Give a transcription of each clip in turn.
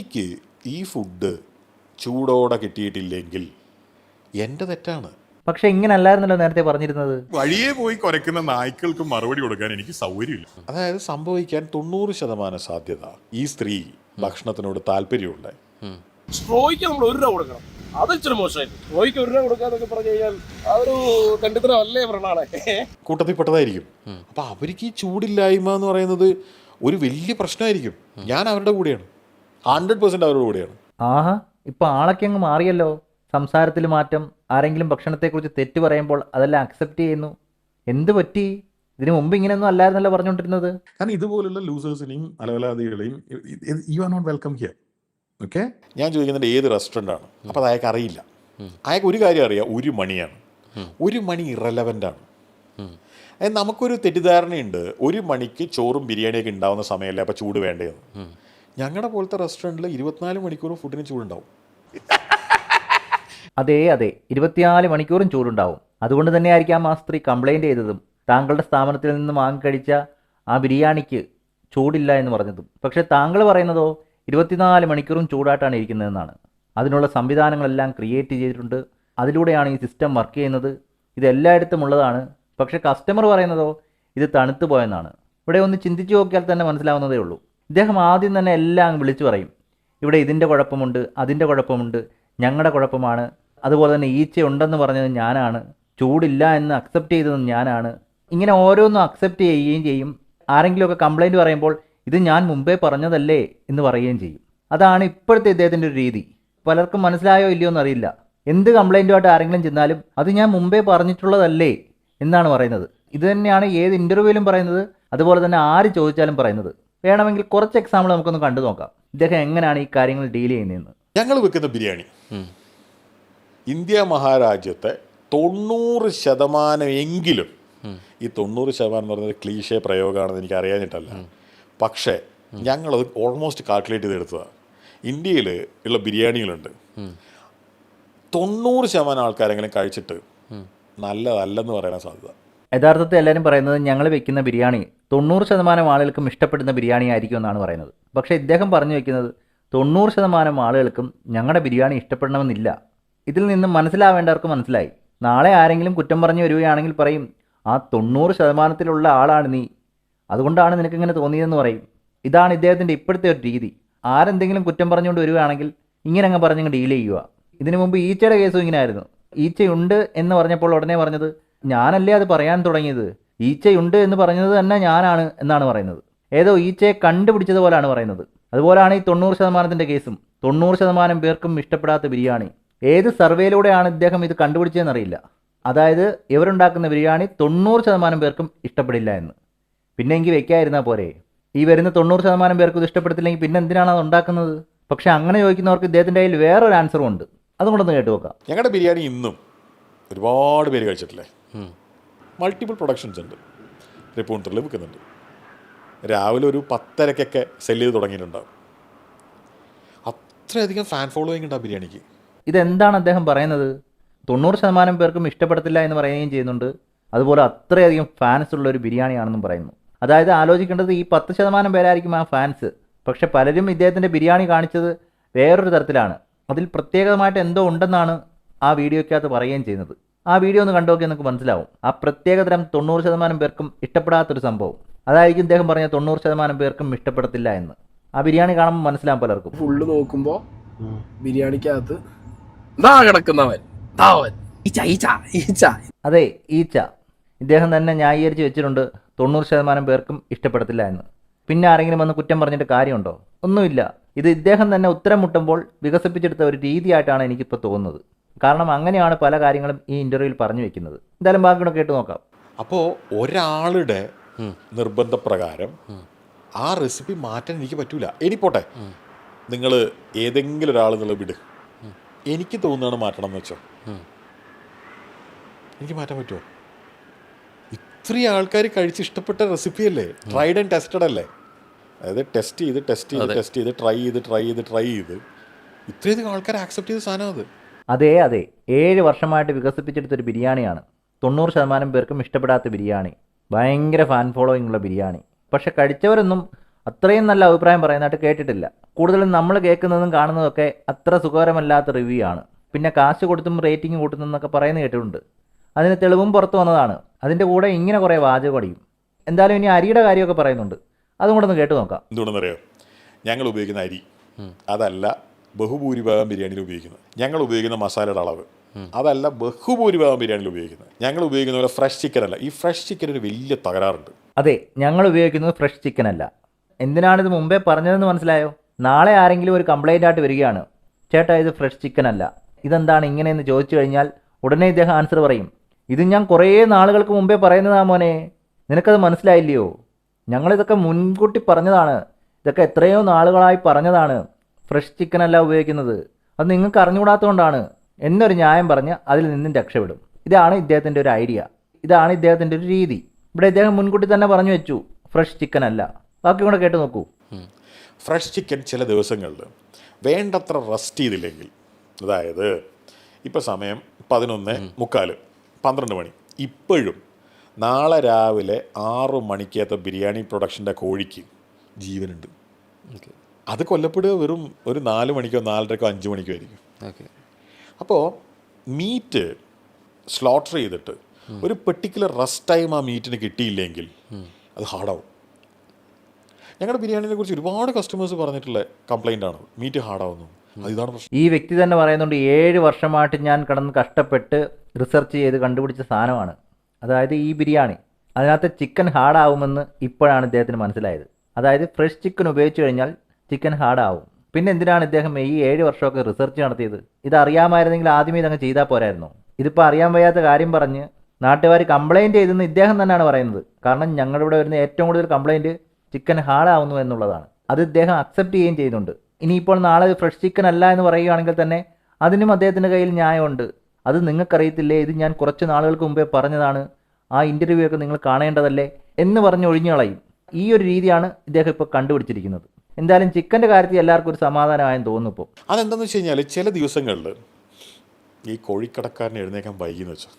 എനിക്ക് ഈ ഫുഡ് ചൂടോടെ കിട്ടിയിട്ടില്ലെങ്കിൽ എന്റെ തെറ്റാണ്. പക്ഷെ ഇങ്ങനെ അല്ലായിരുന്നല്ലോ നേരത്തെ പറഞ്ഞിരുന്നത്. വഴിയെ പോയി കുറയ്ക്കുന്ന നായ്ക്കൾക്ക് മറുപടി കൊടുക്കാൻ എനിക്ക് സൗകര്യമില്ല. അതായത് സംഭവിക്കാൻ തൊണ്ണൂറ് ശതമാനം സാധ്യത ഈ സ്ത്രീ ഭക്ഷണത്തിനോട് താല്പര്യമുണ്ട്. സ്ട്രോയ്ക്ക് നമ്മൾ ഒരു രൂപ കൊടുക്കണം. അത് ഇച്ചിരി മോശമായി സ്ട്രോയ്ക്ക് ഒരു രൂപ കൊടുക്കാന്നൊക്കെ പറഞ്ഞു കഴിഞ്ഞാൽ അതൊരു അല്ലേ പറഞ്ഞാളെ കൂട്ടത്തിൽപ്പെട്ടതായിരിക്കും. അപ്പൊ അവർക്ക് ഈ ചൂടില്ലായ്മ എന്ന് പറയുന്നത് ഒരു വലിയ പ്രശ്നമായിരിക്കും. ഞാൻ അവരുടെ കൂടെയാണ്. ഹൺഡ്രഡ് പെർസെന്റ് അവരുടെ കൂടെയാണ്. ആഹാ ഇപ്പൊ ആളൊക്കെ അങ്ങ് മാറിയല്ലോ. സംസാരത്തിൽ മാറ്റം ആരെങ്കിലും ഭക്ഷണത്തെക്കുറിച്ച് തെറ്റ് പറയുമ്പോൾ അതെല്ലാം അക്സെപ്റ്റ് ചെയ്യുന്നു. എന്ത് പറ്റി? ഇതിനു മുമ്പ് ഇങ്ങനെയൊന്നും അല്ലായിരുന്നല്ലോ പറഞ്ഞുകൊണ്ടിരുന്നത്. കാരണം ഇതുപോലുള്ള ലൂസേഴ്സിനെയും അലവലാദികളെയും you are not welcome here okay ഞാൻ ചോദിക്കുന്നത് ഏത് റെസ്റ്റോറന്റ് ആണ്? അപ്പോൾ അത് അയാൾക്ക് അറിയില്ല. അയാൾക്ക് ഒരു കാര്യം അറിയാം ഒരു മണിയാണ്. ഒരു മണി ഇറലവന്റ് ആണ്. അതായത് നമുക്കൊരു തെറ്റിദ്ധാരണയുണ്ട് ഒരു മണിക്ക് ചോറും ബിരിയാണിയൊക്കെ ഉണ്ടാവുന്ന സമയമല്ലേ അപ്പോൾ ചൂട് വേണ്ടതെന്ന് ഞങ്ങളുടെ പോലത്തെ റെസ്റ്റോറന്റിൽ ഇരുപത്തിനാല് മണിക്കൂറും ഫുഡിന് ചൂടുണ്ടാവും. അതെ അതെ. ഇരുപത്തിനാല് മണിക്കൂറും ചൂടുണ്ടാവും. അതുകൊണ്ട് തന്നെയായിരിക്കാം ആ സ്ത്രീ കംപ്ലൈന്റ് ചെയ്തതും. താങ്കളുടെ സ്ഥാപനത്തിൽ നിന്ന് വാങ്ങിക്കഴിച്ച ആ ബിരിയാണിക്ക് ചൂടില്ല എന്ന് പറഞ്ഞതും. പക്ഷേ താങ്കൾ പറയുന്നതോ ഇരുപത്തിനാല് മണിക്കൂറും ചൂടായിട്ടാണ് ഇരിക്കുന്നതെന്നാണ്. അതിനുള്ള സംവിധാനങ്ങളെല്ലാം ക്രിയേറ്റ് ചെയ്തിട്ടുണ്ട്. അതിലൂടെയാണ് ഈ സിസ്റ്റം വർക്ക് ചെയ്യുന്നത്. ഇത് എല്ലായിടത്തും ഉള്ളതാണ്. പക്ഷേ കസ്റ്റമർ പറയുന്നതോ ഇത് തണുത്തു പോയെന്നാണ്. ഇവിടെ ഒന്ന് ചിന്തിച്ചു നോക്കിയാൽ തന്നെ മനസ്സിലാവുന്നതേ ഉള്ളൂ. ഇദ്ദേഹം ആദ്യം തന്നെ എല്ലാം വിളിച്ചു പറയും. ഇവിടെ ഇതിന്റെ കുഴപ്പമുണ്ട് അതിന്റെ കുഴപ്പമുണ്ട് ഞങ്ങളുടെ കുഴപ്പമാണ് അതുപോലെ തന്നെ ഈച്ച ഉണ്ടെന്ന് പറഞ്ഞത് ഞാനാണ് ചൂടില്ല എന്ന് അക്സെപ്റ്റ് ചെയ്തത് ഞാനാണ്. ഇങ്ങനെ ഓരോന്നും അക്സെപ്റ്റ് ചെയ്യുകയും ചെയ്യും. ആരെങ്കിലുമൊക്കെ കംപ്ലൈന്റ് പറയുമ്പോൾ ഇത് ഞാൻ മുമ്പേ പറഞ്ഞതല്ലേ എന്ന് പറയുകയും ചെയ്യും. അതാണ് ഇപ്പോഴത്തെ ഇദ്ദേഹത്തിന്റെ ഒരു രീതി. പലർക്കും മനസ്സിലായോ ഇല്ലയോ എന്നറിയില്ല എന്ത് കംപ്ലൈന്റുമായിട്ട് ആരെങ്കിലും ചെന്നാലും അത് ഞാൻ മുമ്പേ പറഞ്ഞിട്ടുള്ളതല്ലേ എന്നാണ് പറയുന്നത്. ഇത് തന്നെയാണ് ഏത് ഇന്റർവ്യൂവിലും പറയുന്നത് അതുപോലെ തന്നെ ആര് ചോദിച്ചാലും പറയുന്നത്. വേണമെങ്കിൽ കുറച്ച് എക്സാമ്പിൾ നമുക്കൊന്ന് കണ്ടു നോക്കാം. ഇദ്ദേഹം എങ്ങനെയാണ് ഈ കാര്യങ്ങൾ ഡീൽ ചെയ്യുന്നതെന്ന്. ഞങ്ങൾ വെക്കുന്ന ബിരിയാണി. ഇന്ത്യ മഹാരാജ്യത്തെ തൊണ്ണൂറ് ശതമാനം എങ്കിലും ഈ തൊണ്ണൂറ് ശതമാനം എന്ന് പറയുന്നത് ക്ലീശേ പ്രയോഗമാണെന്ന് എനിക്ക് അറിയാനിട്ടല്ല പക്ഷേ ഞങ്ങളത് ഓൾമോസ്റ്റ് കാൽക്കുലേറ്റ് ചെയ്തെടുത്തതാണ് ഇന്ത്യയിൽ ഉള്ള ബിരിയാണികളുണ്ട്. തൊണ്ണൂറ് ശതമാനം ആൾക്കാരെങ്കിലും കഴിച്ചിട്ട് നല്ലതല്ലെന്ന് പറയാൻ സാധ്യത. യഥാർത്ഥത്തിൽ എല്ലാവരും പറയുന്നത് ഞങ്ങൾ വെക്കുന്ന ബിരിയാണി തൊണ്ണൂറ് ശതമാനം ആളുകൾക്കും ഇഷ്ടപ്പെടുന്ന ബിരിയാണി ആയിരിക്കും എന്നാണ് പറയുന്നത്. പക്ഷേ ഇദ്ദേഹം പറഞ്ഞു വയ്ക്കുന്നത് തൊണ്ണൂറ് ശതമാനം ആളുകൾക്കും ഞങ്ങളുടെ ബിരിയാണി ഇഷ്ടപ്പെടണമെന്നില്ല. ഇതിൽ നിന്നും മനസ്സിലാവേണ്ടവർക്ക് മനസ്സിലായി. നാളെ ആരെങ്കിലും കുറ്റം പറഞ്ഞു വരികയാണെങ്കിൽ പറയും ആ തൊണ്ണൂറ് ശതമാനത്തിലുള്ള ആളാണ് നീ. അതുകൊണ്ടാണ് നിനക്കിങ്ങനെ തോന്നിയതെന്ന് പറയും. ഇതാണ് ഇദ്ദേഹത്തിന്റെ ഇപ്പോഴത്തെ ഒരു രീതി. ആരെന്തെങ്കിലും കുറ്റം പറഞ്ഞുകൊണ്ട് വരികയാണെങ്കിൽ ഇങ്ങനെ അങ്ങ് പറഞ്ഞങ്ങ് ഡീൽ ചെയ്യുക. ഇതിനു മുമ്പ് ഈച്ചയുടെ കേസും ഇങ്ങനെ ആയിരുന്നു ഈച്ചയുണ്ട് എന്ന് പറഞ്ഞപ്പോൾ ഉടനെ പറഞ്ഞത് ഞാനല്ലേ അത് പറയാൻ തുടങ്ങിയത്? ഈച്ചയുണ്ട് എന്ന് പറഞ്ഞത് തന്നെ ഞാനാണ് എന്നാണ് പറയുന്നത്. ഏതോ ഈച്ചയെ കണ്ടുപിടിച്ചതുപോലാണ് പറയുന്നത്. അതുപോലെയാണ് ഈ തൊണ്ണൂറ് ശതമാനത്തിന്റെ കേസും. തൊണ്ണൂറ് ശതമാനം പേർക്കും ഇഷ്ടപ്പെടാത്ത ബിരിയാണി. ഏത് സർവേയിലൂടെയാണ് ഇദ്ദേഹം ഇത് കണ്ടുപിടിച്ചതെന്നറിയില്ല. അതായത് ഇവരുണ്ടാക്കുന്ന ബിരിയാണി തൊണ്ണൂറ് ശതമാനം പേർക്കും ഇഷ്ടപ്പെടില്ല എന്ന്. പിന്നെ എനിക്ക് വെക്കായിരുന്നാൽ പോരെ. ഈ വരുന്ന തൊണ്ണൂറ് ശതമാനം പേർക്കും ഇത് ഇഷ്ടപ്പെടത്തില്ലെങ്കിൽ പിന്നെ എന്തിനാണ് അത് ഉണ്ടാക്കുന്നത്? പക്ഷേ അങ്ങനെ ചോദിക്കുന്നവർക്ക് ഇദ്ദേഹത്തിന്റെ കയ്യിൽ വേറൊരു ആൻസറും ഉണ്ട്. അതും കൂടെ ഒന്ന് കേട്ട് നോക്കാം. ഞങ്ങളുടെ ബിരിയാണി ഇന്നും ഒരുപാട് പേര് കഴിച്ചിട്ടില്ലേ? മൾട്ടിപ്പിൾ പ്രൊഡക്ഷൻസ് ഉണ്ട്. റിപ്പോർട്ടറിൽ വിൽക്കുന്നുണ്ട് രാവിലെ ഒരു പത്തരക്കൊക്കെ സെൽ ചെയ്ത് തുടങ്ങിയിട്ടുണ്ടാവും. അത്രയധികം ഫാൻ ഫോളോയിങ് ഉണ്ട് ആ ബിരിയാണിക്ക്? ഇതെന്താണ് അദ്ദേഹം പറയുന്നത്? തൊണ്ണൂറ് ശതമാനം പേർക്കും ഇഷ്ടപ്പെടത്തില്ല എന്ന് പറയുകയും ചെയ്യുന്നുണ്ട്. അതുപോലെ അത്രയധികം ഫാൻസ് ഉള്ള ഒരു ബിരിയാണിയാണെന്നും പറയുന്നു. അതായത് ആലോചിക്കേണ്ടത് ഈ പത്ത് ശതമാനം പേരായിരിക്കും ആ ഫാൻസ് പക്ഷെ പലരും ഇദ്ദേഹത്തിന്റെ ബിരിയാണി കാണിച്ചത് വേറൊരു തരത്തിലാണ്. അതിൽ പ്രത്യേകമായിട്ട് എന്തോ ഉണ്ടെന്നാണ് ആ വീഡിയോയ്ക്കകത്ത് പറയുകയും ചെയ്യുന്നത്. ആ വീഡിയോ ഒന്ന് കണ്ടു നോക്കിയാൽ നമുക്ക് മനസ്സിലാവും. ആ പ്രത്യേകതരം തൊണ്ണൂറ് ശതമാനം പേർക്കും ഇഷ്ടപ്പെടാത്തൊരു സംഭവം. അതായിരിക്കും ഇദ്ദേഹം പറഞ്ഞ തൊണ്ണൂറ് ശതമാനം പേർക്കും ഇഷ്ടപ്പെടത്തില്ല എന്ന്. ആ ബിരിയാണി കാണുമ്പോൾ മനസ്സിലാവും പലർക്കും. ഫുള്ള് നോക്കുമ്പോ ബിരിയാണിക്കകത്ത് കിടക്കുന്നവൻ അതെ ഈച്ച. ഇദ്ദേഹം തന്നെ ന്യായീകരിച്ച് വെച്ചിട്ടുണ്ട് തൊണ്ണൂറ് ശതമാനം പേർക്കും ഇഷ്ടപ്പെടത്തില്ല എന്ന്. പിന്നെ ആരെങ്കിലും വന്ന് കുറ്റം പറഞ്ഞിട്ട് കാര്യമുണ്ടോ? ഒന്നുമില്ല. ഇത് ഇദ്ദേഹം തന്നെ ഉത്തരം മുട്ടുമ്പോൾ വികസിപ്പിച്ചെടുത്ത ഒരു രീതിയായിട്ടാണ് എനിക്കിപ്പോൾ തോന്നുന്നത്. കാരണം അങ്ങനെയാണ് പല കാര്യങ്ങളും ഈ ഇന്റർവ്യൂവിൽ പറഞ്ഞു വെക്കുന്നത്. എന്തായാലും ബാക്കിയുടെ കേട്ട് നോക്കാം. അപ്പോ ഒരാളുടെ നിർബന്ധപ്രകാരം ആ റെസിപ്പി മാറ്റാൻ എനിക്ക് പറ്റൂല. ഇനി പോട്ടെ. നിങ്ങൾ ഏതെങ്കിലും ഒരാൾ നിങ്ങൾ വിട്. എനിക്ക് തോന്നുകയാണ് മാറ്റണം എന്ന് വെച്ചോ. എനിക്ക് മാറ്റാൻ പറ്റുമോ ഇത്രയും ആൾക്കാർ കഴിച്ച് ഇഷ്ടപ്പെട്ട റെസിപ്പി അല്ലേ? ട്രൈഡ് ആൻഡ് ടെസ്റ്റഡ് അല്ലേ? അതായത് ടെസ്റ്റ് ചെയ്ത് ടെസ്റ്റ് ചെയ്ത് ടെസ്റ്റ് ചെയ്ത് ട്രൈ ചെയ്ത് ട്രൈ ചെയ്ത് ട്രൈ ചെയ്ത് ഇത്രയധികം ആൾക്കാർ ആക്സെപ്റ്റ് ചെയ്ത സാധനം അത്. അതെ അതെ. ഏഴ് വർഷമായിട്ട് വികസിപ്പിച്ചെടുത്തൊരു ബിരിയാണിയാണ്. തൊണ്ണൂറ് ശതമാനം പേർക്കും ഇഷ്ടപ്പെടാത്ത ബിരിയാണി. ഭയങ്കര ഫാൻ ഫോളോയിങ് ഉള്ള ബിരിയാണി. പക്ഷെ കഴിച്ചവരൊന്നും അത്രയും നല്ല അഭിപ്രായം പറയുന്നതായിട്ട് കേട്ടിട്ടില്ല. കൂടുതലും നമ്മൾ കേൾക്കുന്നതും കാണുന്നതൊക്കെ അത്ര സുഖകരമല്ലാത്ത റിവ്യൂ ആണ്. പിന്നെ കാശ് കൊടുത്തും റേറ്റിംഗ് കൂട്ടുന്നതെന്നൊക്കെ പറയുന്നത് കേട്ടിട്ടുണ്ട്. അതിന് തെളിവും പുറത്തു വന്നതാണ്. അതിന്റെ കൂടെ ഇങ്ങനെ കുറേ വാചകം അടിയും. എന്തായാലും ഇനി അരിയുടെ കാര്യമൊക്കെ പറയുന്നുണ്ട്. അതും കൂടെ ഒന്ന് കേട്ട് നോക്കാം. എന്തുകൊണ്ടെന്നറിയോ? ഞങ്ങൾ ഉപയോഗിക്കുന്ന അരി. അതല്ല ബഹുഭൂരിഭാഗം ബിരിയാണിയിൽ ഉപയോഗിക്കുന്നത്. ഞങ്ങൾ ഉപയോഗിക്കുന്ന മസാലയുടെ അളവ്. അതല്ല ബഹുഭൂരിഭാഗം ബിരിയാണിയിൽ ഉപയോഗിക്കുന്നത്. ഞങ്ങൾ ഉപയോഗിക്കുന്ന പോലെ ഫ്രഷ് ചിക്കൻ അല്ല. ഈ ഫ്രഷ് ചിക്കൻ ഒരു വലിയ തകരാറുണ്ട്. അതെ ഞങ്ങൾ ഉപയോഗിക്കുന്നത് ഫ്രഷ് ചിക്കൻ അല്ല. എന്തിനാണിത് മുമ്പേ പറഞ്ഞതെന്ന് മനസ്സിലായോ? നാളെ ആരെങ്കിലും ഒരു കംപ്ലൈന്റ് ആയിട്ട് വരികയാണ്. ചേട്ടാ ഇത് ഫ്രഷ് ചിക്കൻ അല്ല. ഇതെന്താണ് ഇങ്ങനെയെന്ന് ചോദിച്ചു കഴിഞ്ഞാൽ ഉടനെ ഇദ്ദേഹം ആൻസർ പറയും. ഇത് ഞാൻ കുറേ നാളുകൾക്ക് മുമ്പേ പറയുന്നതാ മോനെ. നിനക്കത് മനസ്സിലായില്ലയോ? ഞങ്ങളിതൊക്കെ മുൻകൂട്ടി പറഞ്ഞതാണ്. ഇതൊക്കെ എത്രയോ നാളുകളായി പറഞ്ഞതാണ്. ഫ്രഷ് ചിക്കൻ അല്ല ഉപയോഗിക്കുന്നത്. അത് നിങ്ങൾക്ക് അറിഞ്ഞുകൂടാത്തതുകൊണ്ടാണ്. എന്നൊരു ന്യായം പറഞ്ഞ് അതിൽ നിന്നും രക്ഷപ്പെടും. ഇതാണ് ഇദ്ദേഹത്തിന്റെ ഒരു ഐഡിയ. ഇതാണ് ഇദ്ദേഹത്തിന്റെ ഒരു രീതി. ഇവിടെ ഇദ്ദേഹം മുൻകൂട്ടി തന്നെ പറഞ്ഞു വെച്ചു. ഫ്രഷ് ചിക്കൻ അല്ല ബാക്കി കൂടെ കേട്ട് നോക്കൂ. ഫ്രഷ് ചിക്കൻ ചില ദിവസങ്ങളിൽ വേണ്ടത്ര റസ്റ്റ് ചെയ്തില്ലെങ്കിൽ അതായത് ഇപ്പോൾ സമയം പതിനൊന്ന് മുക്കാൽ പന്ത്രണ്ട് മണി. ഇപ്പോഴും നാളെ രാവിലെ ആറ് മണിക്കേത്ത ബിരിയാണി പ്രൊഡക്ഷന്റെ കോഴിക്ക് ജീവനുണ്ട്. അത് കൊല്ലപ്പെടുക വെറും ഒരു നാല് മണിക്കോ നാലരക്കോ അഞ്ച് മണിക്കോ ആയിരിക്കും. ഓക്കെ. അപ്പോൾ മീറ്റ് സ്ലോട്ടർ ചെയ്തിട്ട് ഒരു പെർട്ടിക്കുലർ റസ്റ്റ് ടൈം ആ മീറ്റിന് കിട്ടിയില്ലെങ്കിൽ അത് ഹാർഡാവും. ഞങ്ങളുടെ ബിരിയാണിനെ കുറിച്ച് ഒരുപാട് കസ്റ്റമേഴ്സ് പറഞ്ഞിട്ടുള്ള കംപ്ലൈന്റ് ആണ്. മീറ്റ് ഹാർഡാവുന്നു. ഈ വ്യക്തി തന്നെ പറയുന്നുണ്ട് ഏഴ് വർഷമായിട്ട് ഞാൻ കടന്ന് കഷ്ടപ്പെട്ട് റിസർച്ച് ചെയ്ത് കണ്ടുപിടിച്ച സാധനമാണ്. അതായത് ഈ ബിരിയാണി. അതിനകത്ത് ചിക്കൻ ഹാർഡാവുമെന്ന് ഇപ്പോഴാണ് ഇദ്ദേഹത്തിന് മനസ്സിലായത്. അതായത് ഫ്രഷ് ചിക്കൻ ഉപയോഗിച്ച് കഴിഞ്ഞാൽ ചിക്കൻ ഹാർഡാവും. പിന്നെ എന്തിനാണ് ഇദ്ദേഹം ഈ ഏഴ് വർഷമൊക്കെ റിസർച്ച് നടത്തിയത്? ഇത് അറിയാമായിരുന്നെങ്കിൽ ആദ്യമേ ഇതങ്ങ് ചെയ്താൽ പോരായിരുന്നു. ഇതിപ്പോൾ അറിയാൻ വയ്യാത്ത കാര്യം പറഞ്ഞ് നാട്ടുകാർ കംപ്ലൈന്റ് ചെയ്തെന്ന് ഇദ്ദേഹം തന്നെയാണ് പറയുന്നത്. കാരണം ഞങ്ങളുടെ ഇവിടെ വരുന്ന ഏറ്റവും കൂടുതൽ കംപ്ലൈന്റ് ചിക്കൻ ഹാർഡാവുന്നു എന്നുള്ളതാണ്. അത് ഇദ്ദേഹം അക്സെപ്റ്റ് ചെയ്യുകയും ചെയ്യുന്നുണ്ട് ഇനിയിപ്പോൾ നാളെ ഫ്രഷ് ചിക്കൻ അല്ല എന്ന് പറയുകയാണെങ്കിൽ തന്നെ അതിനും അദ്ദേഹത്തിന്റെ കയ്യിൽ ന്യായമുണ്ട്. അത് നിങ്ങൾക്കറിയത്തില്ലേ? ഇത് ഞാൻ കുറച്ച് നാളുകൾക്ക് മുമ്പേ പറഞ്ഞതാണ്. ആ ഇന്റർവ്യൂ ഒക്കെ നിങ്ങൾ കാണേണ്ടതല്ലേ? എന്ന് പറഞ്ഞ് ഒഴിഞ്ഞു കളയും ഈ ഒരു രീതിയാണ് ഇദ്ദേഹം ഇപ്പോൾ കണ്ടുപിടിച്ചിരിക്കുന്നത്. എന്തായാലും ചിക്കന്റെ കാര്യത്തിൽ എല്ലാവർക്കും ഒരു സമാധാനമായെന്ന് തോന്നുന്നു ഇപ്പോൾ അതെന്താണെന്ന് വെച്ച് കഴിഞ്ഞാൽ ചില ദിവസങ്ങളിൽ ഈ കോഴിക്കടക്കാരനെ എഴുന്നേക്കാൻ വൈകിയെന്ന് വെച്ചാൽ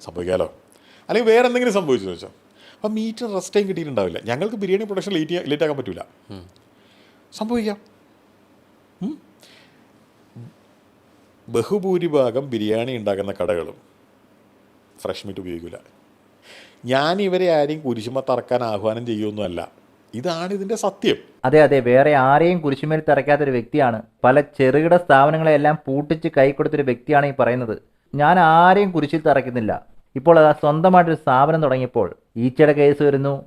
സംഭവിക്കാമല്ലോ അല്ലെങ്കിൽ വേറെ എന്തെങ്കിലും സംഭവിച്ചെന്ന് വെച്ചാൽ അപ്പം മീറ്റ് റെസ്റ്റ് ടൈം കിട്ടിയിട്ടുണ്ടാവില്ല. ഞങ്ങൾക്ക് ബിരിയാണി പ്രൊഡക്ഷൻ ലേറ്റ് ലേറ്റ് ആക്കാൻ പറ്റില്ല സംഭവിക്കാം. ബഹുഭൂരിഭാഗം ബിരിയാണി ഉണ്ടാക്കുന്ന കടകളും ഫ്രഷ് മീറ്റ് ഉപയോഗിക്കില്ല ഞാൻ ഇവരെ ആരെയും കുരിശുമ തറക്കാൻ ആഹ്വാനം ചെയ്യുമൊന്നുമല്ല ഇതാണ് ഇതിന്റെ സത്യം. അതെ അതെ. വേറെ ആരെയും കുരിശുമേൽ തറയ്ക്കാത്തൊരു വ്യക്തിയാണ്. പല ചെറുകിട സ്ഥാപനങ്ങളെല്ലാം പൂട്ടിച്ച് കൈ കൊടുത്തൊരു വ്യക്തിയാണ് ഈ പറയുന്നത്. ഞാൻ ആരെയും കുരിശിൽ തറയ്ക്കുന്നില്ല. ഇപ്പോൾ അതാ സ്വന്തമായിട്ടൊരു സ്ഥാപനം തുടങ്ങിയപ്പോൾ ഈച്ചയുടെ കേസ് വരുന്നു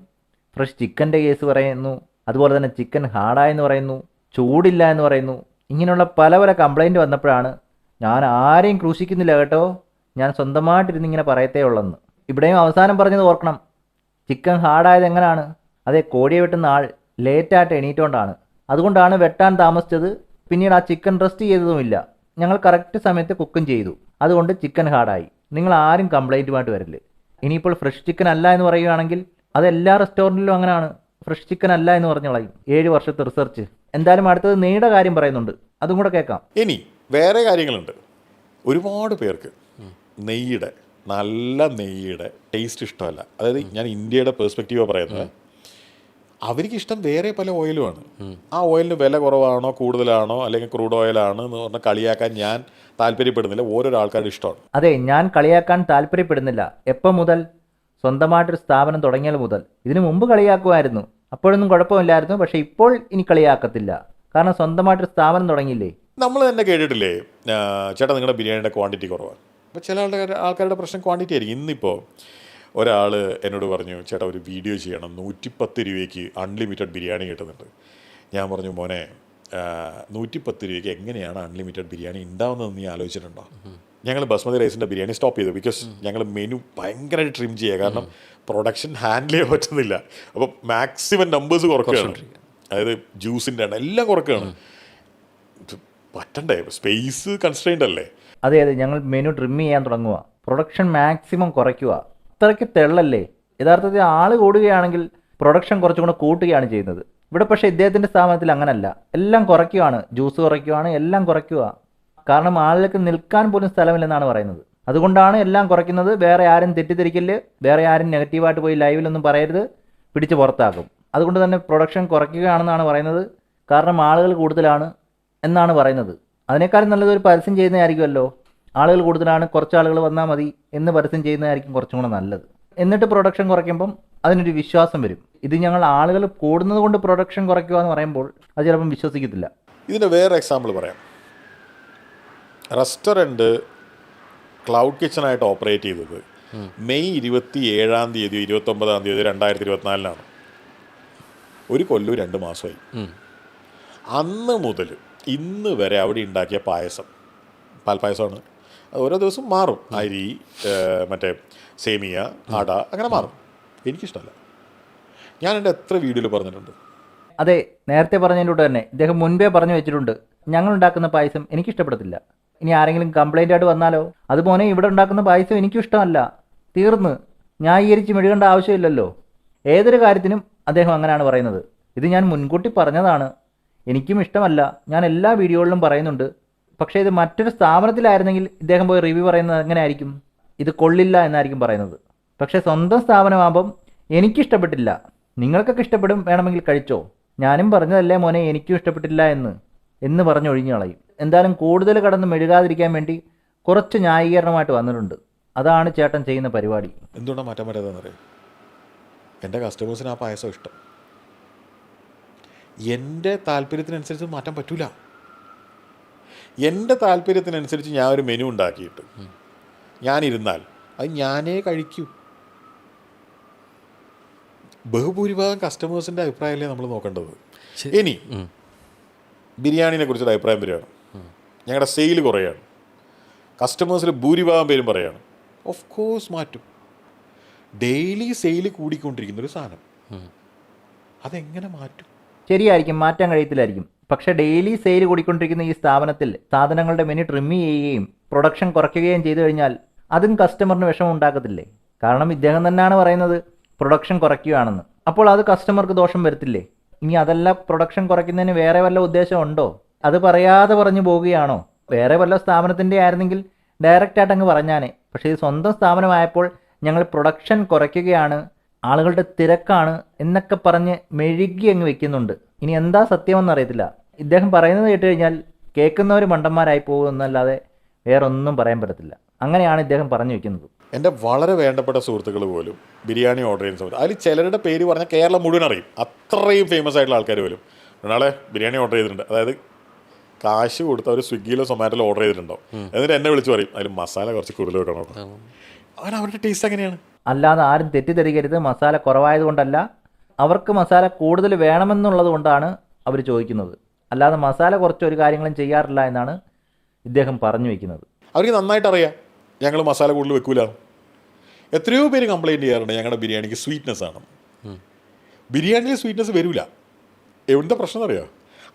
ഫ്രഷ് ചിക്കന്റെ കേസ് പറയുന്നു അതുപോലെ തന്നെ ചിക്കൻ ഹാർഡായെന്ന് പറയുന്നു ചൂടില്ല എന്ന് പറയുന്നു. ഇങ്ങനെയുള്ള പല പല കംപ്ലൈന്റ് വന്നപ്പോഴാണ് ഞാൻ ആരെയും ക്രൂശിക്കുന്നില്ല കേട്ടോ. ഞാൻ സ്വന്തമായിട്ടിരുന്ന് ഇങ്ങനെ പറയത്തേ ഉള്ളെന്ന്. ഇവിടെയും അവസാനം പറഞ്ഞത് ഓർക്കണം. ചിക്കൻ ഹാർഡായത് എങ്ങനെയാണ് അതെ കോഴിയെ വെട്ടുന്ന ആൾ ലേറ്റായിട്ട് എണീറ്റോണ്ടാണ്. അതുകൊണ്ടാണ് വെട്ടാൻ താമസിച്ചത്. പിന്നീട് ആ ചിക്കൻ റെസ്റ്റ് ചെയ്തതുമില്ല. ഞങ്ങൾ കറക്റ്റ് സമയത്ത് കുക്കും ചെയ്തു. അതുകൊണ്ട് ചിക്കൻ ഹാർഡായി. നിങ്ങൾ ആരും കംപ്ലൈന്റുമായിട്ട് വരില്ല. ഇനിയിപ്പോൾ ഫ്രഷ് ചിക്കൻ അല്ല എന്ന് പറയുകയാണെങ്കിൽ അത് എല്ലാ റെസ്റ്റോറന്റിലും അങ്ങനെയാണ് ഫ്രഷ് ചിക്കൻ അല്ല എന്ന് പറഞ്ഞു ഏഴ് വർഷത്തെ റിസർച്ച്. എന്തായാലും അടുത്തത് നെയ്യുടെ കാര്യം പറയുന്നുണ്ട്. അതും കൂടെ കേൾക്കാം. ഇനി വേറെ കാര്യങ്ങളുണ്ട്. ഒരുപാട് പേർക്ക് നെയ്യുടെ നല്ല നെയ്യുടെ ടേസ്റ്റ് ഇഷ്ടമല്ല. അതായത് ഞാൻ ഇന്ത്യയുടെ പെർസ്പെക്റ്റീവ് പറയുന്നത്. അവർക്ക് ഇഷ്ടം വേറെ പല ഓയിലുമാണ് ആ ഓയിലിന് വില കുറവാണോ കൂടുതലാണോ അല്ലെങ്കിൽ ക്രൂഡ് ഓയിലാണ് എന്ന് പറഞ്ഞാൽ കളിയാക്കാൻ ഞാൻ താല്പര്യപ്പെടുന്നില്ല. ഓരോരോ ആൾക്കാരുടെ ഇഷ്ടമാണ്. അതെ ഞാൻ കളിയാക്കാൻ താല്പര്യപ്പെടുന്നില്ല. എപ്പം മുതൽ? സ്വന്തമായിട്ടൊരു സ്ഥാപനം തുടങ്ങിയാൽ മുതൽ. ഇതിനു മുമ്പ് കളിയാക്കുമായിരുന്നു. അപ്പോഴൊന്നും കുഴപ്പമില്ലായിരുന്നു. പക്ഷേ ഇപ്പോൾ ഇനി കളിയാക്കത്തില്ല. കാരണം സ്വന്തമായിട്ടൊരു സ്ഥാപനം തുടങ്ങിയില്ലേ? നമ്മൾ തന്നെ കേട്ടിട്ടില്ലേ? ചേട്ടാ നിങ്ങളുടെ ബിരിയാണിയുടെ ക്വാണ്ടിറ്റി കുറവാണ്. അപ്പോൾ ചില ആൾക്കാരുടെ പ്രശ്നം ക്വാണ്ടിറ്റി ആയിരിക്കും. ഇന്നിപ്പോൾ ഒരാൾ എന്നോട് പറഞ്ഞു ചേട്ടാ ഒരു വീഡിയോ ചെയ്യണം. നൂറ്റിപ്പത്ത് രൂപയ്ക്ക് അൺലിമിറ്റഡ് ബിരിയാണി കിട്ടുന്നുണ്ട്. ഞാൻ പറഞ്ഞു മോനെ നൂറ്റിപ്പത്ത് രൂപയ്ക്ക് എങ്ങനെയാണ് അൺലിമിറ്റഡ് ബിരിയാണി ഉണ്ടാവുന്നതെന്ന് നീ ആലോചിച്ചിട്ടുണ്ടോ? ഞങ്ങൾ ബസ്മതി റൈസിന്റെ ബിരിയാണി സ്റ്റോപ്പ് ചെയ്തു. ബിക്കോസ് ഞങ്ങൾ മെനു ഭയങ്കരമായിട്ട് ട്രിം ചെയ്യുക കാരണം പ്രൊഡക്ഷൻ ഹാൻഡിൽ ചെയ്യാൻ പറ്റുന്നില്ല. അപ്പോൾ മാക്സിമം നമ്പേഴ്സ് കുറക്കുകയാണ്. അതായത് ജ്യൂസിന്റെ ആണ് എല്ലാം കുറക്കുകയാണ്. പറ്റണ്ടേ? സ്പേസ് കൺസ്ട്രെയിൻഡ് അല്ലേ? അതെ അതെ. ഞങ്ങൾ മെനു ട്രിം ചെയ്യാൻ തുടങ്ങുക പ്രൊഡക്ഷൻ മാക്സിമം കുറയ്ക്കുക അത്രയ്ക്ക് തെള്ളല്ലേ? യഥാർത്ഥത്തിൽ ആൾ കൂടുകയാണെങ്കിൽ പ്രൊഡക്ഷൻ കുറച്ചും കൂടെ കൂട്ടുകയാണ് ചെയ്യുന്നത്. ഇവിടെ പക്ഷേ ഇദ്ദേഹത്തിന്റെ സ്ഥാപനത്തിൽ അങ്ങനല്ല. എല്ലാം കുറയ്ക്കുകയാണ് ജ്യൂസ് കുറയ്ക്കുകയാണ് എല്ലാം കുറയ്ക്കുക കാരണം ആളുകൾക്ക് നിൽക്കാൻ പോലും സ്ഥലമില്ലെന്നാണ് പറയുന്നത്. അതുകൊണ്ടാണ് എല്ലാം കുറയ്ക്കുന്നത്. വേറെ ആരും തെറ്റിദ്ധരിക്കൽ വേറെ ആരും നെഗറ്റീവായിട്ട് പോയി ലൈവിലൊന്നും പറയരുത്. പിടിച്ച് പുറത്താക്കും. അതുകൊണ്ട് തന്നെ പ്രൊഡക്ഷൻ കുറയ്ക്കുകയാണെന്നാണ് പറയുന്നത്. കാരണം ആളുകൾ കൂടുതലാണ് എന്നാണ് പറയുന്നത്. അതിനേക്കാളും നല്ലത് ഒരു പരസ്യം ചെയ്യുന്നതായിരിക്കുമല്ലോ. ആളുകൾ കൂടുതലാണ് കുറച്ച് ആളുകൾ വന്നാൽ മതി എന്ന് പരസ്യം ചെയ്യുന്നതായിരിക്കും കുറച്ചും കൂടെ നല്ലത്. എന്നിട്ട് പ്രൊഡക്ഷൻ കുറയ്ക്കുമ്പം അതിനൊരു വിശ്വാസം വരും. ഇത് ഞങ്ങൾ ആളുകൾ കൂടുന്നത് കൊണ്ട് പ്രൊഡക്ഷൻ കുറയ്ക്കുക എന്ന് പറയുമ്പോൾ അത് ചിലപ്പം വിശ്വസിക്കത്തില്ല. ഇതിന് വേറെ എക്സാമ്പിൾ പറയാം. റെസ്റ്റോറന്റ് ക്ലൗഡ് കിച്ചണായിട്ട് ഓപ്പറേറ്റ് ചെയ്തത് മെയ് ഇരുപത്തി ഏഴാം തീയതി ഇരുപത്തൊമ്പതാം തീയതി രണ്ടായിരത്തി ഇരുപത്തിനാലിനാണ് ഒരു കൊല്ലം രണ്ട് മാസമായി. അന്ന് മുതൽ ഇന്ന് വരെ അവിടെ ഉണ്ടാക്കിയ പായസം പാൽപ്പായസമാണ്. ഓരോ ദിവസം മാറും. അരി മറ്റേ സേമിയ ആട അങ്ങനെ മാറും. എനിക്കിഷ്ടമല്ല ഞാൻ എന്റെ എത്ര വീഡിയോയിൽ പറഞ്ഞിട്ടുണ്ട്. അതെ നേരത്തെ പറഞ്ഞതിലൂടെ തന്നെ. ഇദ്ദേഹം മുൻപേ പറഞ്ഞു വെച്ചിട്ടുണ്ട്. ഞങ്ങൾ ഉണ്ടാക്കുന്ന പായസം എനിക്കിഷ്ടപ്പെടത്തില്ല. ഇനി ആരെങ്കിലും കംപ്ലൈന്റ് ആയിട്ട് വന്നാലോ? അതുപോലെ ഇവിടെ ഉണ്ടാക്കുന്ന പായസം എനിക്കും ഇഷ്ടമല്ല തീർന്ന്. ന്യായീകരിച്ച് മെഴുകേണ്ട ആവശ്യമില്ലല്ലോ. ഏതൊരു കാര്യത്തിനും അദ്ദേഹം അങ്ങനെയാണ് പറയുന്നത്. ഇത് ഞാൻ മുൻകൂട്ടി പറഞ്ഞതാണ്. എനിക്കും ഇഷ്ടമല്ല ഞാൻ എല്ലാ വീഡിയോകളിലും പറയുന്നുണ്ട്. പക്ഷേ ഇത് മറ്റൊരു സ്ഥാപനത്തിലായിരുന്നെങ്കിൽ ഇദ്ദേഹം പോയി റിവ്യൂ പറയുന്നത് എങ്ങനെയായിരിക്കും? ഇത് കൊള്ളില്ല എന്നായിരിക്കും പറയുന്നത്. പക്ഷേ സ്വന്തം സ്ഥാപനമാകുമ്പം എനിക്കിഷ്ടപ്പെട്ടില്ല. നിങ്ങൾക്കൊക്കെ ഇഷ്ടപ്പെടും വേണമെങ്കിൽ കഴിച്ചോ. ഞാനും പറഞ്ഞതല്ലേ മോനെ എനിക്കും ഇഷ്ടപ്പെട്ടില്ല എന്ന്. എന്ന് പറഞ്ഞൊഴിഞ്ഞു കളയും. എന്തായാലും കൂടുതൽ കടന്ന് മെഴുകാതിരിക്കാൻ വേണ്ടി കുറച്ച് ന്യായീകരണമായിട്ട് വന്നിട്ടുണ്ട്. അതാണ് ചേട്ടൻ ചെയ്യുന്ന പരിപാടി. എന്തുകൊണ്ടാണ് മാറ്റാൻ പറ്റാത്തതെന്നറിയാം എന്റെ കസ്റ്റമേഴ്സിന് ആ പായസം ഇഷ്ടം. എന്റെ താല്പര്യത്തിനനുസരിച്ച് മാറ്റാൻ പറ്റൂല. എന്റെ താല്പര്യത്തിനനുസരിച്ച് ഞാൻ ഒരു മെനു ഉണ്ടാക്കിയിട്ട് ഞാനിരുന്നാൽ അത് ഞാനേ കഴിക്കൂ. ബഹുഭൂരിഭാഗം കസ്റ്റമേഴ്സിന്റെ അഭിപ്രായമല്ലേ നമ്മൾ നോക്കേണ്ടത്? ഇനി ബിരിയാണിനെ കുറിച്ചൊരു അഭിപ്രായം വരികയാണ്. ഞങ്ങളുടെ സെയിൽ കുറയാണ്. കസ്റ്റമേഴ്സിൽ ഭൂരിഭാഗം പേരും പറയാണ് ഓഫ് കോഴ്സ് മാറ്റും. ഡെയിലി സെയിൽ കൂടിക്കൊണ്ടിരിക്കുന്ന ഒരു സാധനം. അതെങ്ങനെ മാറ്റും? ശരിയായിരിക്കും മാറ്റാൻ കഴിയത്തില്ലായിരിക്കും. പക്ഷേ ഡെയിലി സെയിൽ കൂടിക്കൊണ്ടിരിക്കുന്ന ഈ സ്ഥാപനത്തിൽ സാധനങ്ങളുടെ മെനു ട്രിം ചെയ്യുകയും പ്രൊഡക്ഷൻ കുറയ്ക്കുകയും ചെയ്തു കഴിഞ്ഞാൽ അതും കസ്റ്റമറിന് വിഷമം ഉണ്ടാക്കത്തില്ലേ കാരണം ഇദ്ദേഹം തന്നെയാണ് പറയുന്നത് പ്രൊഡക്ഷൻ കുറയ്ക്കുകയാണെന്ന്. അപ്പോൾ അത് കസ്റ്റമർക്ക് ദോഷം വരത്തില്ലേ? ഇനി അതല്ല പ്രൊഡക്ഷൻ കുറയ്ക്കുന്നതിന് വേറെ വല്ല ഉദ്ദേശം ഉണ്ടോ അത് പറയാതെ പറഞ്ഞു പോവുകയാണോ? വേറെ വല്ല സ്ഥാപനത്തിന്റെ ആയിരുന്നെങ്കിൽ ഡയറക്റ്റ് ആയിട്ട് അങ്ങ് പറഞ്ഞാനേ. പക്ഷേ ഇത് സ്വന്തം സ്ഥാപനമായപ്പോൾ ഞങ്ങൾ പ്രൊഡക്ഷൻ കുറയ്ക്കുകയാണ് ആളുകളുടെ തിരക്കാണ് എന്നൊക്കെ പറഞ്ഞ് മെഴുകി അങ്ങ് വെക്കുന്നുണ്ട്. ഇനി എന്താ സത്യമെന്ന് അറിയത്തില്ല. ഇദ്ദേഹം പറയുന്നത് കേട്ട് കഴിഞ്ഞാൽ കേൾക്കുന്നവർ മണ്ടന്മാരായി പോകുമെന്നല്ലാതെ വേറെ ഒന്നും പറയാൻ പറ്റത്തില്ല. അങ്ങനെയാണ് ഇദ്ദേഹം പറഞ്ഞു വെക്കുന്നത്. എന്റെ വളരെ വേണ്ടപ്പെട്ട സുഹൃത്തുക്കൾ പോലും ബിരിയാണി ഓർഡർ ചെയ്യുന്ന സമയത്ത് അതിൽ ചിലരുടെ പേര് പറഞ്ഞാൽ കേരളം മുഴുവൻ അറിയും. അത്രയും ഫേമസ് ആയിട്ടുള്ള ആൾക്കാർ പോലും. ഒരാളെ ബിരിയാണി ഓർഡർ ചെയ്തിട്ടുണ്ട്. അതായത് കാശ് കൊടുത്ത ഒരു സ്വിഗ്ഗിയിലോ സൊമാറ്റോയിലോ ഓർഡർ ചെയ്തിട്ടുണ്ടോ? എന്നിട്ട് എന്നെ വിളിച്ച് പറയും അതിൽ മസാല കുറച്ച് കൂടുതൽ വെക്കണം അങ്ങനെ അവരുടെ ടേസ്റ്റ് എങ്ങനെയാണ് അല്ലാതെ ആരും തെറ്റിദ്ധരിക്കരുത്. മസാല കുറവായതുകൊണ്ടല്ല അവർക്ക് മസാല കൂടുതൽ വേണമെന്നുള്ളത് കൊണ്ടാണ് അവർ ചോദിക്കുന്നത്. അല്ലാതെ മസാല കുറച്ച് ഒരു കാര്യങ്ങളും ചെയ്യാറില്ല എന്നാണ് ഇദ്ദേഹം പറഞ്ഞു വയ്ക്കുന്നത് അവർക്ക് നന്നായിട്ട് അറിയാം. ഞങ്ങൾ മസാല കൂടുതൽ വെക്കൂല. എത്രയോ പേര് കംപ്ലൈന്റ് ചെയ്യാറുണ്ട് ഞങ്ങളുടെ ബിരിയാണിക്ക് സ്വീറ്റ്നെസ് ആണ് ബിരിയാണിയിൽ സ്വീറ്റ്നെസ് വരില്ല എവിടുത്തെ പ്രശ്നം അറിയോ?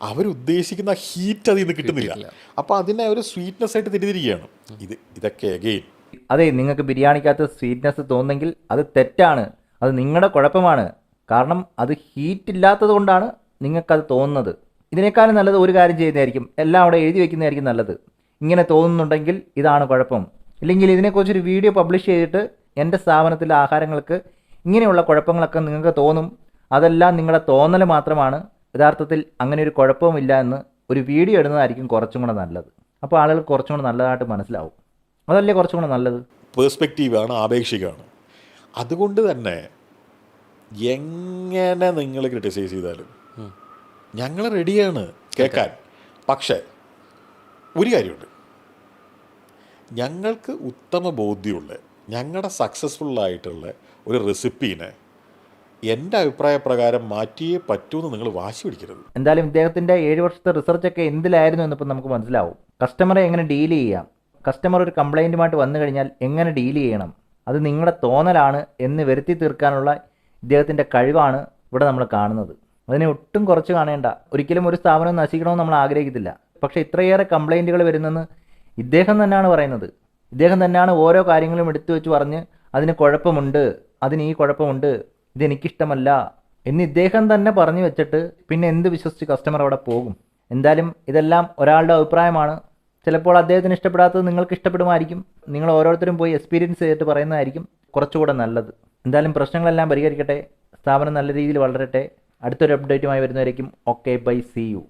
അവരുദ്ദേശിക്കുന്ന ഹീറ്റ് അതിൽ നിന്ന് കിട്ടുന്നില്ല അപ്പോൾ അതിനെ അവർ സ്വീറ്റ്നെസ് ആയിട്ട് തിരിതിരിക്കുകയാണ് ഇത് ഇതൊക്കെ അഗെയിൻ അതെ നിങ്ങൾക്ക് ബിരിയാണിക്കകത്ത് സ്വീറ്റ്നെസ് തോന്നുന്നെങ്കിൽ അത് തെറ്റാണ്. അത് നിങ്ങളുടെ കുഴപ്പമാണ്. കാരണം അത് ഹീറ്റ് ഇല്ലാത്തത് കൊണ്ടാണ് നിങ്ങൾക്കത് തോന്നുന്നത്. ഇതിനേക്കാളും നല്ലത് ഒരു കാര്യം ചെയ്യുന്നതായിരിക്കും. എല്ലാം അവിടെ എഴുതി വെക്കുന്നതായിരിക്കും നല്ലത്. ഇങ്ങനെ തോന്നുന്നുണ്ടെങ്കിൽ ഇതാണ് കുഴപ്പം. ഇല്ലെങ്കിൽ ഇതിനെക്കുറിച്ചൊരു വീഡിയോ പബ്ലിഷ് ചെയ്തിട്ട് എന്റെ സ്ഥാപനത്തിലെ ആഹാരങ്ങൾക്ക് ഇങ്ങനെയുള്ള കുഴപ്പങ്ങളൊക്കെ നിങ്ങൾക്ക് തോന്നും. അതെല്ലാം നിങ്ങളുടെ തോന്നൽ മാത്രമാണ്. യഥാർത്ഥത്തിൽ അങ്ങനെ ഒരു കുഴപ്പവുമില്ല എന്ന് ഒരു വീഡിയോ ഇടുന്നതായിരിക്കും കുറച്ചും കൂടെ നല്ലത്. അപ്പോൾ ആളുകൾ കുറച്ചും കൂടെ നല്ലതായിട്ട് മനസ്സിലാവും. അതല്ലേ കുറച്ചും കൂടെ നല്ലത്? പേഴ്സ്പെക്റ്റീവാണ് ആപേക്ഷികമാണ്. അതുകൊണ്ട് തന്നെ എങ്ങനെ നിങ്ങൾ ക്രിട്ടിസൈസ് ചെയ്താലും ഞങ്ങൾ റെഡിയാണ് കേൾക്കാൻ. പക്ഷേ ഒരു കാര്യമുണ്ട്. ഞങ്ങൾക്ക് ഉത്തമ ബോധ്യമുള്ള ഞങ്ങളുടെ സക്സസ്ഫുള്ളായിട്ടുള്ള ഒരു റെസിപ്പീനെ എന്റെ അഭിപ്രായ പ്രകാരം മാറ്റിയേ പറ്റൂന്ന് നിങ്ങൾ വാശി പിടിക്കരുത്. എന്തായാലും ഇദ്ദേഹത്തിന്റെ ഏഴ് വർഷത്തെ റിസർച്ചൊക്കെ എന്തിലായിരുന്നു എന്നിപ്പോൾ നമുക്ക് മനസ്സിലാവും. കസ്റ്റമറെ എങ്ങനെ ഡീൽ ചെയ്യാം? കസ്റ്റമർ ഒരു കംപ്ലൈന്റുമായിട്ട് വന്നു കഴിഞ്ഞാൽ എങ്ങനെ ഡീൽ ചെയ്യണം? അത് നിങ്ങളുടെ തോന്നലാണ് എന്ന് വരുത്തി തീർക്കാനുള്ള ഇദ്ദേഹത്തിന്റെ കഴിവാണ് ഇവിടെ നമ്മൾ കാണുന്നത്. അതിനെ ഒട്ടും കുറച്ച് കാണേണ്ട. ഒരിക്കലും ഒരു സ്ഥാപനം നശിക്കണമെന്ന് നമ്മൾ ആഗ്രഹിക്കത്തില്ല. പക്ഷേ ഇത്രയേറെ കംപ്ലൈന്റുകൾ വരുന്നെന്ന് ഇദ്ദേഹം തന്നെയാണ് പറയുന്നത്. ഇദ്ദേഹം തന്നെയാണ് ഓരോ കാര്യങ്ങളും എടുത്തു വെച്ച് പറഞ്ഞ് അതിന് കുഴപ്പമുണ്ട് അതിന് ഈ കുഴപ്പമുണ്ട് ഇതെനിക്കിഷ്ടമല്ല എന്ന് ഇദ്ദേഹം തന്നെ പറഞ്ഞു വെച്ചിട്ട് പിന്നെ എന്ത് വിശ്വസിച്ച് കസ്റ്റമർ അവിടെ പോകും? എന്തായാലും ഇതെല്ലാം ഒരാളുടെ അഭിപ്രായമാണ്. ചിലപ്പോൾ അദ്ദേഹത്തിന് ഇഷ്ടപ്പെടാത്തത് നിങ്ങൾക്ക് ഇഷ്ടപ്പെടുമായിരിക്കും. നിങ്ങൾ ഓരോരുത്തരും പോയി എക്സ്പീരിയൻസ് ചെയ്തിട്ട് പറയുന്നതായിരിക്കും കുറച്ചുകൂടെ നല്ലത്. എന്തായാലും പ്രശ്നങ്ങളെല്ലാം പരിഹരിക്കട്ടെ. സ്ഥാപനം നല്ല രീതിയിൽ വളരട്ടെ. അടുത്തൊരു അപ്ഡേറ്റുമായി വരുന്നവരേക്കും ഓക്കെ ബൈ സി യു